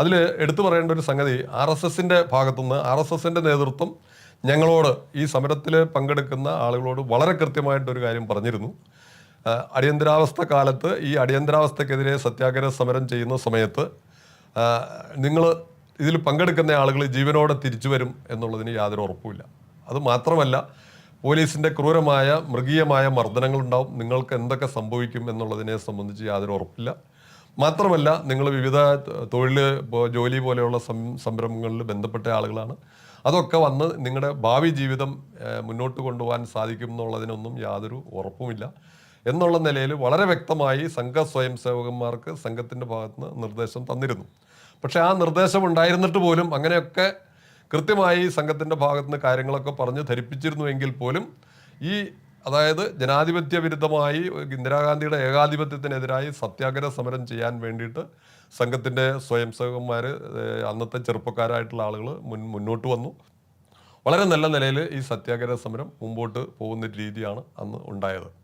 അതിൽ എടുത്തു പറയേണ്ട ഒരു സംഗതി ആർ എസ് എസിന്റെ ഭാഗത്തുനിന്ന് ആർ എസ് എസിന്റെ നേതൃത്വം ഞങ്ങളോട് ഈ സമരത്തിൽ പങ്കെടുക്കുന്ന ആളുകളോട് വളരെ കൃത്യമായിട്ടൊരു കാര്യം പറഞ്ഞിരുന്നു. അടിയന്തരാവസ്ഥ കാലത്ത് ഈ അടിയന്തരാവസ്ഥക്കെതിരെ സത്യാഗ്രഹ സമരം ചെയ്യുന്ന സമയത്ത് നിങ്ങൾ ഇതിൽ പങ്കെടുക്കുന്ന ആളുകൾ ജീവനോടെ തിരിച്ചു വരും എന്നുള്ളതിന് യാതൊരു ഉറപ്പുമില്ല. അത് മാത്രമല്ല പോലീസിന്റെ ക്രൂരമായ മൃഗീയമായ മർദ്ദനങ്ങളുണ്ടാവും. നിങ്ങൾക്ക് എന്തൊക്കെ സംഭവിക്കും എന്നുള്ളതിനെ സംബന്ധിച്ച് യാതൊരു ഉറപ്പില്ല. മാത്രമല്ല നിങ്ങൾ വിവിധ തൊഴിൽ ജോലി പോലെയുള്ള സംരംഭങ്ങളിൽ ബന്ധപ്പെട്ട ആളുകളാണ്. അതൊക്കെ വന്ന് നിങ്ങളുടെ ഭാവി ജീവിതം മുന്നോട്ട് കൊണ്ടുപോകാൻ സാധിക്കും എന്നുള്ളതിനൊന്നും യാതൊരു ഉറപ്പുമില്ല. എന്നുള്ള നിലയിൽ വളരെ വ്യക്തമായി സംഘ സ്വയം സേവകന്മാർക്ക് സംഘത്തിന്റെ ഭാഗത്തുനിന്ന് നിർദ്ദേശം തന്നിരുന്നു. പക്ഷേ ആ നിർദ്ദേശം ഉണ്ടായിരുന്നിട്ട് പോലും അങ്ങനെയൊക്കെ കൃത്യമായി സംഘത്തിന്റെ ഭാഗത്തുനിന്ന് കാര്യങ്ങളൊക്കെ പറഞ്ഞ് ധരിപ്പിച്ചിരുന്നുവെങ്കിൽ പോലും ഈ അതായത് ജനാധിപത്യ വിരുദ്ധമായി ഇന്ദിരാഗാന്ധിയുടെ ഏകാധിപത്യത്തിനെതിരായി സത്യാഗ്രഹ സമരം ചെയ്യാൻ വേണ്ടിയിട്ട് സംഘത്തിന്റെ സ്വയം സേവകന്മാർ അന്നത്തെ ചെറുപ്പക്കാരായിട്ടുള്ള ആളുകൾ മുൻ മുന്നോട്ട് വന്നു. വളരെ നല്ല നിലയിൽ ഈ സത്യാഗ്രഹ സമരം മുമ്പോട്ട് പോകുന്ന രീതിയാണ് അന്ന് ഉണ്ടായത്.